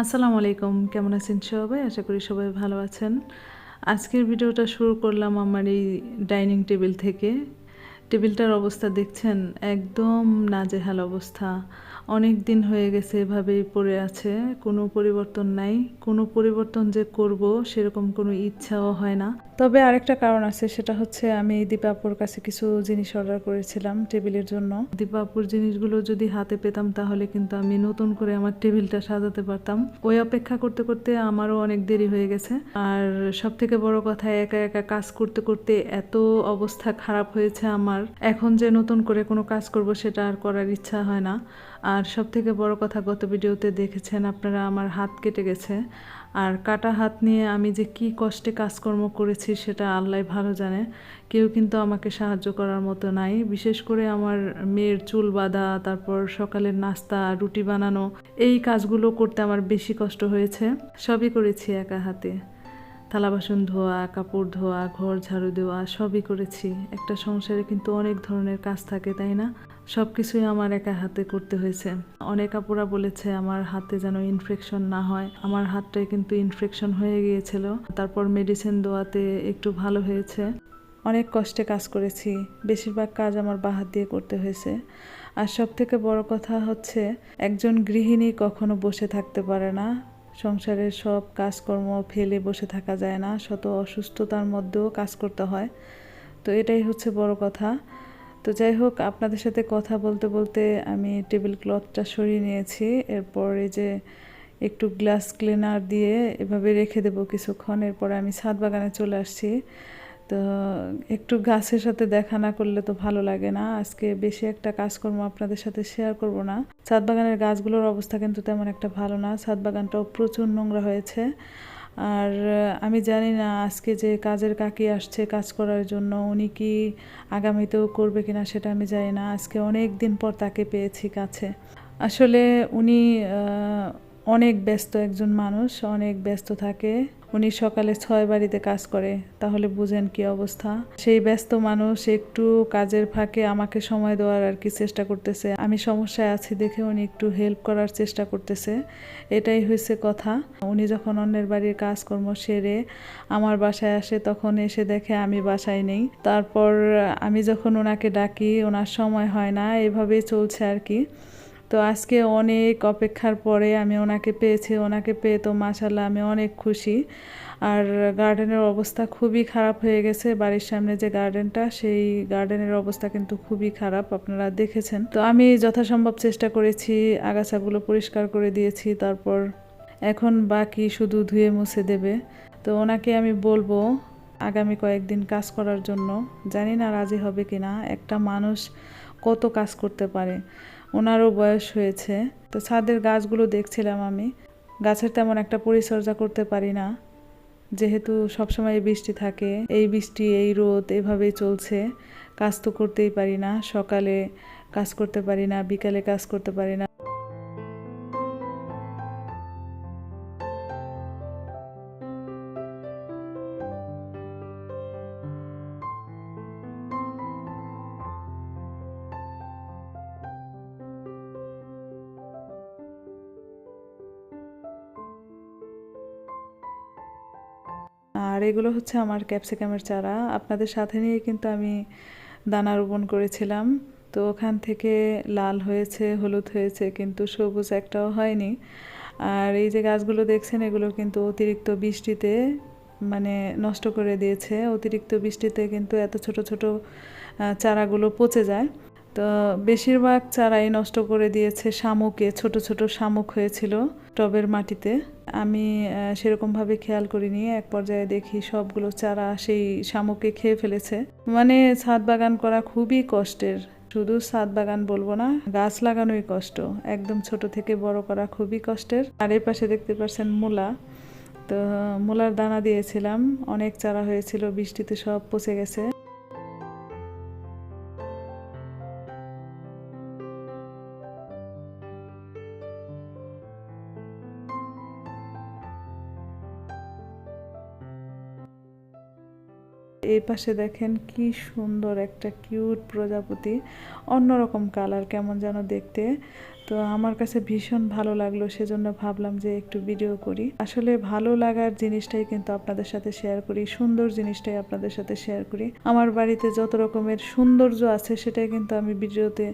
আসসালামু আলাইকুম। কেমন আছেন সবাই? আশা করি সবাই ভালো আছেন। আজকের ভিডিওটা শুরু করলাম আমার এই ডাইনিং টেবিল থেকে। টেবিলটার অবস্থা দেখছেন? একদম নাজেহাল অবস্থা। অনেক দিন হয়ে গেছে এভাবেই পড়ে আছে। কোনো পরিবর্তন নাই। কোনো পরিবর্তন যে করব সেরকম কোনো ইচ্ছাও হয় না। তবে আরেকটা কারণ আছে, সেটা হচ্ছে আমি দীপাপুর কাছে কিছু জিনিস অর্ডার করেছিলাম টেবিলের জন্য। দীপাপুর জিনিসগুলো যদি হাতে পেতাম, তাহলে কিন্তু আমি নতুন করে আমার টেবিলটা সাজাতে পারতাম। ওই অপেক্ষা করতে করতে আমারও অনেক দেরি হয়ে গেছে। আর সব থেকে বড় কথা, একা একা কাজ করতে করতে এত অবস্থা খারাপ হয়েছে আমার। এখন যে নতুন করে কোনো কাজ করব, সেটা আর করার ইচ্ছা হয় না। আর সব থেকে বড় কথা, গত ভিডিওতে দেখেছেন, আপনারা আমার হাত কেটে গেছে। আর কাটা হাত নিয়ে আমি যে কি কষ্টে কাজকর্ম করেছি সেটা আল্লাহ ভালো জানে। কেউ কিন্তু আমাকে সাহায্য করার মতো নাই। বিশেষ করে আমার মেয়ের চুল বাঁধা, তারপর সকালের নাস্তা, রুটি বানানো, এই কাজগুলো করতে আমার বেশি কষ্ট হয়েছে। সবই করেছি একা হাতে। থালা বাসন ধোয়া, কাপড় ধোয়া, ঘর ঝাড়ু দেওয়া, সবই করেছি। একটা সংসারে কিন্তু অনেক ধরনের কাজ থাকে, তাই না? সব কিছুই আমার একা হাতে করতে হয়েছে। অনেক আপুরা বলেছে, আমার হাতে যেন ইনফেকশন না হয়। আমার হাতটায় কিন্তু ইনফেকশন হয়ে গিয়েছিল। তারপর মেডিসিন দেওয়াতে একটু ভালো হয়েছে। অনেক কষ্টে কাজ করেছি। বেশিরভাগ কাজ আমার বাহাত দিয়ে করতে হয়েছে। আর সব থেকে বড় কথা হচ্ছে, একজন গৃহিণী কখনো বসে থাকতে পারে না। সংসারের সব কাজকর্ম ফেলে বসে থাকা যায় না, শত অসুস্থতার মধ্যেও কাজ করতে হয়। তো এটাই হচ্ছে বড় কথা। তো যাই হোক, আপনাদের সাথে কথা বলতে বলতে আমি টেবিল ক্লথটা সরিয়ে নিয়েছি। এরপর এই যে একটু গ্লাস ক্লিনার দিয়ে এভাবে রেখে দেবো কিছুক্ষণ। এরপর আমি ছাদ বাগানে চলে আসছি। তো একটু গাছের সাথে দেখা না করলে তো ভালো লাগে না। আজকে বেশি একটা কাজকর্ম আপনাদের সাথে শেয়ার করব না। ছাদ বাগানের গাছগুলোর অবস্থা কিন্তু তেমন একটা ভালো না। ছাদ বাগানটাও প্রচুর নোংরা হয়েছে। আর আমি জানি না আজকে যে কাজের কাকি আসছে কাজ করার জন্য, উনি কি আগামীতেও করবে কিনা সেটা আমি জানি না। আজকে অনেক দিন পর তাকে পেয়েছি কাছে। আসলে উনি অনেক ব্যস্ত একজন মানুষ, অনেক ব্যস্ত থাকে। উনি সকালে ছয় বাড়িতে কাজ করে, তাহলে বুঝেন কি অবস্থা। সেই ব্যস্ত মানুষ একটু কাজের ফাঁকে আমাকে সময় দেওয়ার আর কি চেষ্টা করতেছে। আমি সমস্যায় আছি দেখে উনি একটু হেল্প করার চেষ্টা করতেছে। এটাই হয়েছে কথা। উনি যখন অন্যের বাড়ির কাজকর্ম সেরে আমার বাসায় আসে, তখন এসে দেখে আমি বাসায় নেই। তারপর আমি যখন ওনাকে ডাকি, ওনার সময় হয় না, এভাবেই চলছে আর কি। তো আজকে অনেক অপেক্ষার পরে আমি ওনাকে পেয়েছি, ওনাকে পেয়ে তো মাসাল্লাহ আমি অনেক খুশি। আর গার্ডেনের অবস্থা খুবই খারাপ হয়ে গেছে, বাড়ির সামনে যে গার্ডেনটা সেই গার্ডেনের অবস্থা কিন্তু খুবই খারাপ, আপনারা দেখেছেন। তো আমি যথাসম্ভব চেষ্টা করেছি, আগাছাগুলো পরিষ্কার করে দিয়েছি, তারপর এখন বাকি শুধু ধুয়ে মুছে দেবে। তো ওনাকে আমি বলব, আগামী কয়েকদিন কাজ করার জন্য, জানি না রাজি হবে কি না একটা মানুষ কত কাজ করতে পারে। ওনারও বয়স হয়েছে। তো ছাদের গাছগুলো দেখছিলাম আমি। গাছের তেমন একটা পরিচর্যা করতে পারি না। যেহেতু সবসময় বৃষ্টি থাকে, এই বৃষ্টি, এই রোদ এভাবেই চলছে। কাজ তো করতেই পারি না। সকালে কাজ করতে পারি না, বিকালে কাজ করতে পারি না। আর এগুলো হচ্ছে আমার ক্যাপসিকামের চারা। আপনাদের সাথে নিয়ে কিন্তু আমি দানা রোপণ করেছিলাম। তো ওখান থেকে লাল হয়েছে, হলুদ হয়েছে, কিন্তু সবুজ একটাও হয়নি। আর এই যে গাছগুলো দেখছেন, এগুলো কিন্তু অতিরিক্ত বৃষ্টিতে মানে নষ্ট করে দিয়েছে। অতিরিক্ত বৃষ্টিতে কিন্তু এত ছোট ছোট চারাগুলো পচে যায়। তো বেশিরভাগ চারাই নষ্ট করে দিয়েছে শামুকে, ছোট ছোট শামুক হয়েছিল টবের মাটিতে। আমি সেরকমভাবে খেয়াল করিনি, এক পর্যায়ে দেখি সবগুলো চারা সেই শামুকে খেয়ে ফেলেছে। মানে ছাদ বাগান করা খুবই কষ্টের। শুধু ছাদ বাগান বলব না, গাছ লাগানোই কষ্ট। একদম ছোট থেকে বড় করা খুবই কষ্টের। আর এর পাশে দেখতে পাচ্ছেন মূলা। তো মূলার দানা দিয়েছিলাম, অনেক চারা হয়েছিল, বৃষ্টিতে সব পচে গেছে। এই পাশে দেখেন কি সুন্দর একটা কিউট প্রজাপতি। অন্যরকম কালার, কেমন যেন দেখতে। তো আমার কাছে ভীষণ ভালো লাগল, সেজন্য ভাবলাম যে একটু ভিডিও করি। আসলে ভালো লাগার জিনিসটাই কিন্তু আপনাদের সাথে শেয়ার করি, সুন্দর জিনিসটাই আপনাদের সাথে শেয়ার করি। আমার বাড়িতে যত রকমের সৌন্দর্য আছে, সেটাই কিন্তু আমি ভিডিওতে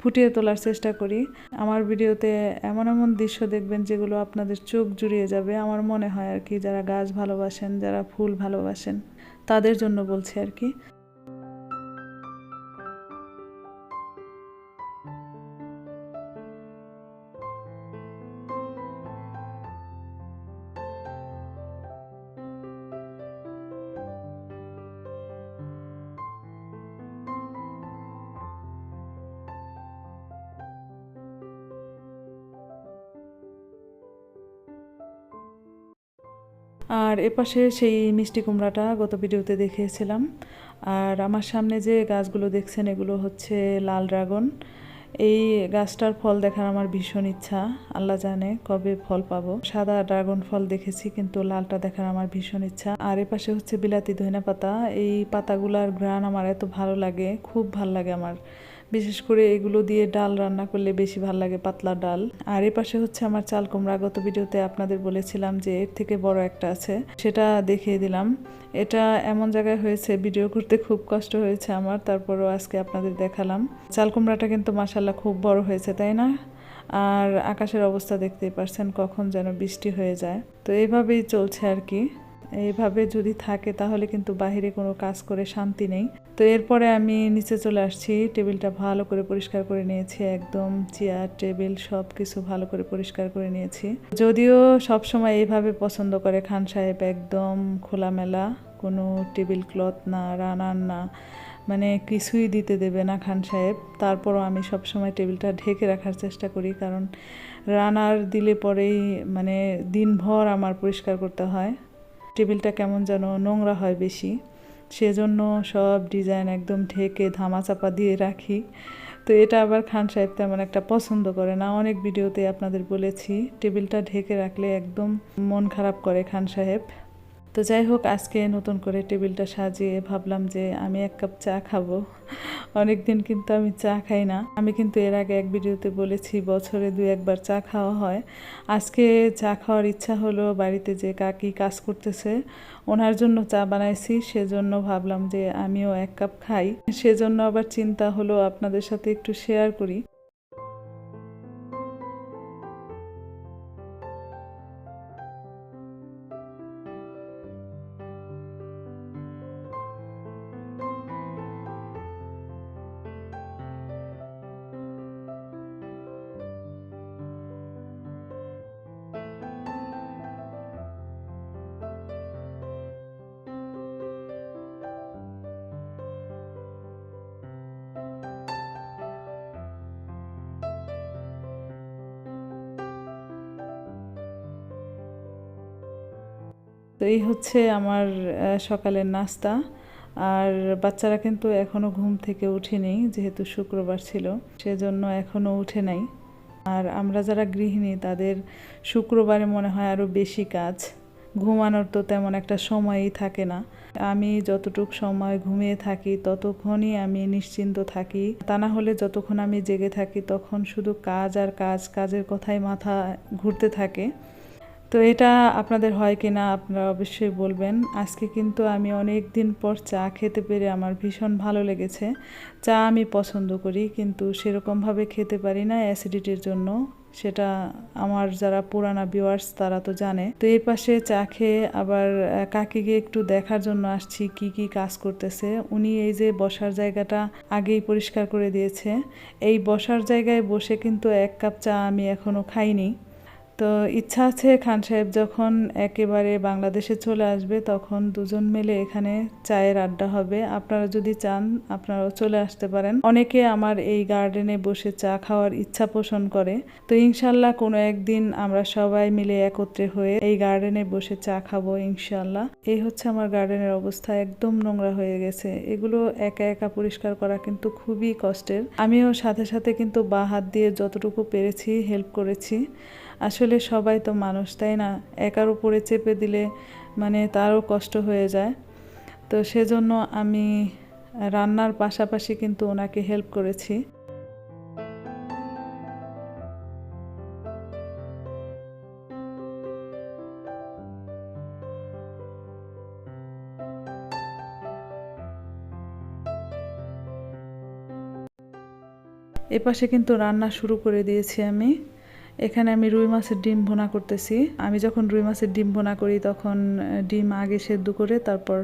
ফুটিয়ে তোলার চেষ্টা করি। আমার ভিডিওতে এমন এমন দৃশ্য দেখবেন, যেগুলো আপনাদের চোখ জুড়িয়ে যাবে। আমার মনে হয় আর কি, যারা গাছ ভালোবাসেন, যারা ফুল ভালোবাসেন। তাদের জন্য বলছি আর কি। আর এপাশে সেই মিষ্টি কুমড়াটা গত ভিডিওতে দেখিয়েছিলাম আর আমার সামনে যে গাছগুলো দেখছেন, এগুলো হচ্ছে লাল ড্রাগন। এই গাছটার ফল দেখার আমার ভীষণ ইচ্ছা। আল্লাহ জানে কবে ফল পাবো। সাদা ড্রাগন ফল দেখেছি, কিন্তু লালটা দেখার আমার ভীষণ ইচ্ছা। আর এপাশে হচ্ছে বিলাতি ধইনা পাতা এই পাতাগুলার ঘ্রাণ আমার এত ভালো লাগে, খুব ভালো লাগে আমার। বিশেষ করে এগুলো দিয়ে ডাল রান্না করলে বেশি ভালো লাগে পাতলা ডাল। আর এ পাশে হচ্ছে আমার চাল কুমড়া। গত ভিডিওতে আপনাদের বলেছিলাম যে এর থেকে বড় একটা আছে, সেটা দেখিয়ে দিলাম। এটা এমন জায়গায় হয়েছে, ভিডিও করতে খুব কষ্ট হয়েছে আমার, তারপরও আজকে আপনাদের দেখালাম। চাল কুমড়াটা কিন্তু মাসাল্লাহ খুব বড় হয়েছে, তাই না? আর আকাশের অবস্থা দেখতেই পারছেন কখন যেন বৃষ্টি হয়ে যায়। তো এইভাবেই চলছে আর কি। এইভাবে যদি থাকে তাহলে কিন্তু বাহিরে কোনো কাজ করে শান্তি নেই। তো এরপরে আমি নিচে চলে আসছি, টেবিলটা ভালো করে পরিষ্কার করে নিয়েছি, একদম চেয়ার, টেবিল সব কিছু ভালো করে পরিষ্কার করে নিয়েছি। যদিও সব সময় এইভাবে পছন্দ করে খান সাহেব, একদম খোলামেলা, কোনো টেবিল ক্লথ না, রানার না মানে কিছুই দিতে দেবে না খান সাহেব। তারপরও আমি সব সময় টেবিলটা ঢেকে রাখার চেষ্টা করি, কারণ রানার দিলে পরেই মানে দিনভর আমার পরিষ্কার করতে হয়। টেবিলটা কেমন যেন নোংরা হয় বেশি। সেজন্য সব ডিজাইন একদম ঢেকে ধামাচাপা দিয়ে রাখি। তো এটা আবার খান সাহেব তেমন একটা পছন্দ করে না। অনেক ভিডিওতে আপনাদের বলেছি, টেবিলটা ঢেকে রাখলে একদম মন খারাপ করে খান সাহেব। তো যাই হোক, আজকে নতুন করে টেবিলটা সাজিয়ে ভাবলাম যে আমি এক কাপ চা খাব। অনেক দিন কিন্তু আমি চা খাই না। আমি কিন্তু এর আগে এক ভিডিওতে বলেছি, বছরে দু একবার চা খাওয়া হয়। আজকে চা খাওয়ার ইচ্ছা হলো বাড়িতে যে কাকি কাজ করতেছে, ওনার জন্য চা বানাইছি। সেজন্য ভাবলাম যে আমিও এক কাপ খাই। সেজন্য আবার চিন্তা হলো আপনাদের সাথে একটু শেয়ার করি। এই হচ্ছে আমার সকালের নাস্তা। আর বাচ্চারা কিন্তু এখনও ঘুম থেকে উঠেনি, যেহেতু শুক্রবার ছিল, সেজন্য এখনও উঠে নাই। আর আমরা যারা গৃহিণী, তাদের শুক্রবারে মনে হয় আরও বেশি কাজ। ঘুমানোর তো তেমন একটা সময়ই থাকে না। আমি যতটুক সময় ঘুমিয়ে থাকি, ততক্ষণই আমি নিশ্চিন্ত থাকি। তা না হলে যতক্ষণ আমি জেগে থাকি, তখন শুধু কাজ আর কাজ, কাজের কথাই মাথা ঘুরতে থাকে। তো এটা আপনাদের হয় কি না আপনারা অবশ্যই বলবেন। আজকে কিন্তু আমি অনেক দিন পর চা খেতে পেরে আমার ভীষণ ভালো লেগেছে। চা আমি পছন্দ করি কিন্তু সেরকমভাবে খেতে পারি না অ্যাসিডিটির জন্য। সেটা আমার যারা পুরানা ভিউয়ার্স তারা তো জানে। তো এই পাশে চা খেয়ে আবার কাকিকে একটু দেখার জন্য আসছি কি কি কাজ করতেছে। উনি এই যে বসার জায়গাটা আগেই পরিষ্কার করে দিয়েছে। এই বসার জায়গায় বসে কিন্তু এক কাপ চা আমি এখনও খাইনি। তো ইচ্ছা আছে খান সাহেব যখন একেবারে বাংলাদেশে চলে আসবে, তখন দুজন মিলে এখানে চায়ের আড্ডা হবে। আপনারা যদি চান, আপনারাও চলে আসতে পারেন। অনেকে আমার এই গার্ডেনে বসে চা খাওয়ার ইচ্ছা পোষণ করে। তো ইনশাল্লাহ কোনো একদিন আমরা সবাই মিলে একত্রে হয়ে এই গার্ডেনে বসে চা খাব ইনশাল্লাহ। এই হচ্ছে আমার গার্ডেনের অবস্থা, একদম নোংরা হয়ে গেছে। এগুলো একা একা পরিষ্কার করা কিন্তু খুবই কষ্টের। আমিও সাথে সাথে কিন্তু বা হাত দিয়ে যতটুকু পেরেছি হেল্প করেছি। আসলে সবাই তো মানুষ, তাই না? একার উপরে চেপে দিলে মানে তারও কষ্ট হয়ে যায়। তো সেজন্য আমি রান্নার পাশাপাশি কিন্তু ওনাকে হেল্প করেছি। এপাশে কিন্তু রান্না শুরু করে দিয়েছি আমি। এখানে আমি রুই মাছের ডিম ভোনা করতেছি। আমি যখন রুই মাছের ডিম ভোনা করি, তখন ডিম আগে সেদ্ধ করে তারপর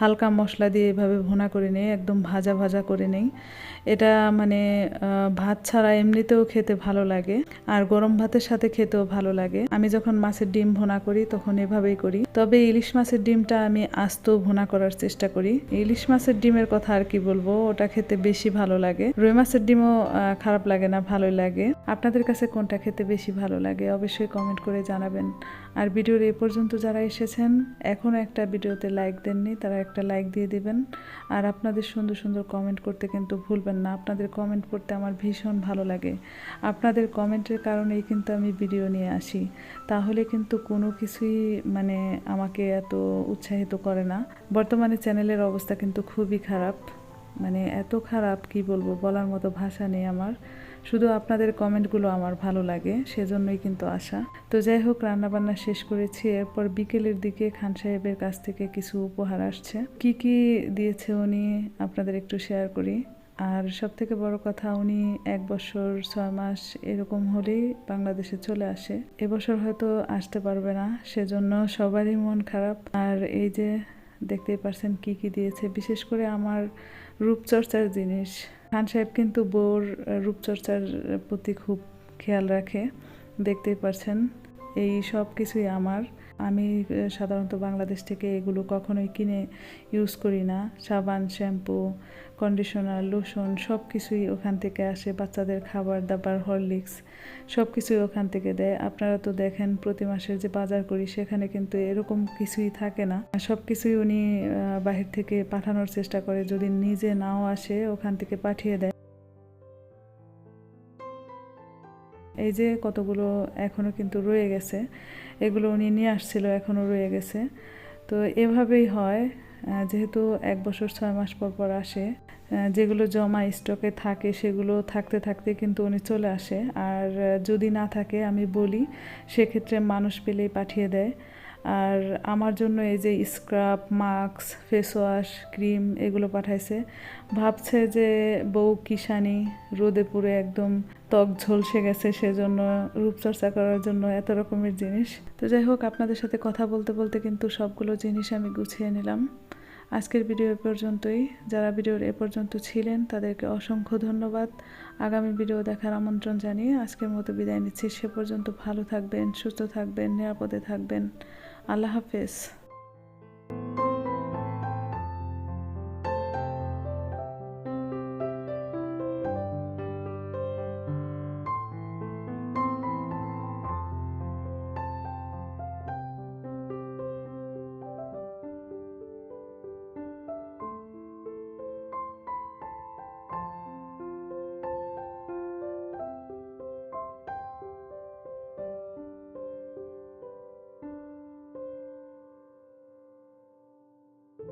হালকা মশলা দিয়ে এভাবে ভোনা করে নিই, একদম ভাজা ভাজা করে নেই। এটা মানে ভাত ছাড়া এমনিতেও খেতে ভালো লাগে আর গরম ভাতের সাথে খেতেও ভালো লাগে। আমি যখন মাছের ডিম ভোনা করি তখন এভাবেই করি। তবে ইলিশ মাছের ডিমটা আমি আস্ত ভোনা করার চেষ্টা করি। ইলিশ মাছের ডিমের কথা আর কি বলব, ওটা খেতে বেশি ভালো লাগে। রুই মাছের ডিমও খারাপ লাগে না, ভালোই লাগে। আপনাদের কাছে কোনটা খেতে বেশি ভালো লাগে অবশ্যই কমেন্ট করে জানাবেন। আর ভিডিওর এ পর্যন্ত যারা এসেছেন এখনও একটা ভিডিওতে লাইক দেননি, তারা একটা লাইক দিয়ে দিবেন। আর আপনাদের সুন্দর সুন্দর কমেন্ট করতে কিন্তু ভুলবেন না। আপনাদের কমেন্ট করতে আমার ভীষণ ভালো লাগে। আপনাদের কমেন্টের কারণেই কিন্তু আমি ভিডিও নিয়ে আসি। তাহলে কিন্তু কোনো কিছুই মানে আমাকে এত উৎসাহিত করে না। বর্তমানে চ্যানেলের অবস্থা কিন্তু খুবই খারাপ। মানে এত খারাপ, কি বলব, বলার মতো ভাষা নেই আমার। শুধু আপনাদের কমেন্টগুলো আমার ভালো লাগে, সেজন্যই কিন্তু আসা তো যাই হোক, রান্নাবান্না শেষ করেছি, এরপর বিকেলের দিকে খান সাহেবের কাছ থেকে কিছু উপহার আসছে। কি কি দিয়েছে উনি, আপনাদের একটু শেয়ার করি। আর সব থেকে বড় কথা, উনি এক বছর ছয় মাস এরকম হলেই বাংলাদেশে চলে আসে। এবছর হয়তো আসতে পারবে না, সেজন্য সবারই মন খারাপ। আর এই যে দেখতেই পারছেন কি কি দিয়েছে, বিশেষ করে আমার রূপচর্চার জিনিস। খান সাহেব কিন্তু বউর রূপচর্চার প্রতি খুব খেয়াল রাখে, দেখতেই পারছেন। এই সব কিছুই আমার। আমি সাধারণত বাংলাদেশ থেকে এগুলো কখনোই কিনে ইউজ করি না। সাবান, শ্যাম্পু কন্ডিশনার লোশন সব কিছুই ওখান থেকে আসে। বাচ্চাদের খাবার দাবার হরলিক্স সব কিছুই ওখান থেকে দেয়। আপনারা তো দেখেন, প্রতি মাসের যে বাজার করি, সেখানে কিন্তু এরকম কিছুই থাকে না। সব কিছুই উনি বাহির থেকে পাঠানোর চেষ্টা করে। যদি নিজে নাও আসে, ওখান থেকে পাঠিয়ে দেয়। এই যে কতগুলো এখনও কিন্তু রয়ে গেছে। এগুলো উনি নিয়ে আসছিল, এখনও রয়ে গেছে। তো এভাবেই হয় যেহেতু এক বছর ছয় মাস পর পর আসে যেগুলো জমা স্টকে থাকে সেগুলো থাকতে থাকতে কিন্তু উনি চলে আসে। আর যদি না থাকে, আমি বলি, সেক্ষেত্রে মানুষ পেলেই পাঠিয়ে দেয়। আর আমার জন্য এই যে scrub, mask face wash cream এগুলো পাঠাইছে। ভাবছে যে বউ কিষানি রোদে পুরে একদম ত্বক ঝলসে গেছে, সেজন্য রূপচর্চা করার জন্য এত রকমের জিনিস। তো যাই হোক, আপনাদের সাথে কথা বলতে বলতে কিন্তু সবগুলো জিনিস আমি গুছিয়ে নিলাম। আজকের ভিডিও এ পর্যন্তই। যারা ভিডিওর এ পর্যন্ত ছিলেন, তাদেরকে অসংখ্য ধন্যবাদ। আগামী ভিডিও দেখার আমন্ত্রণ জানিয়ে আজকের মতো বিদায় নিচ্ছি। সে পর্যন্ত ভালো থাকবেন, সুস্থ থাকবেন, নিরাপদে থাকবেন। আল্লাহ হাফেজ।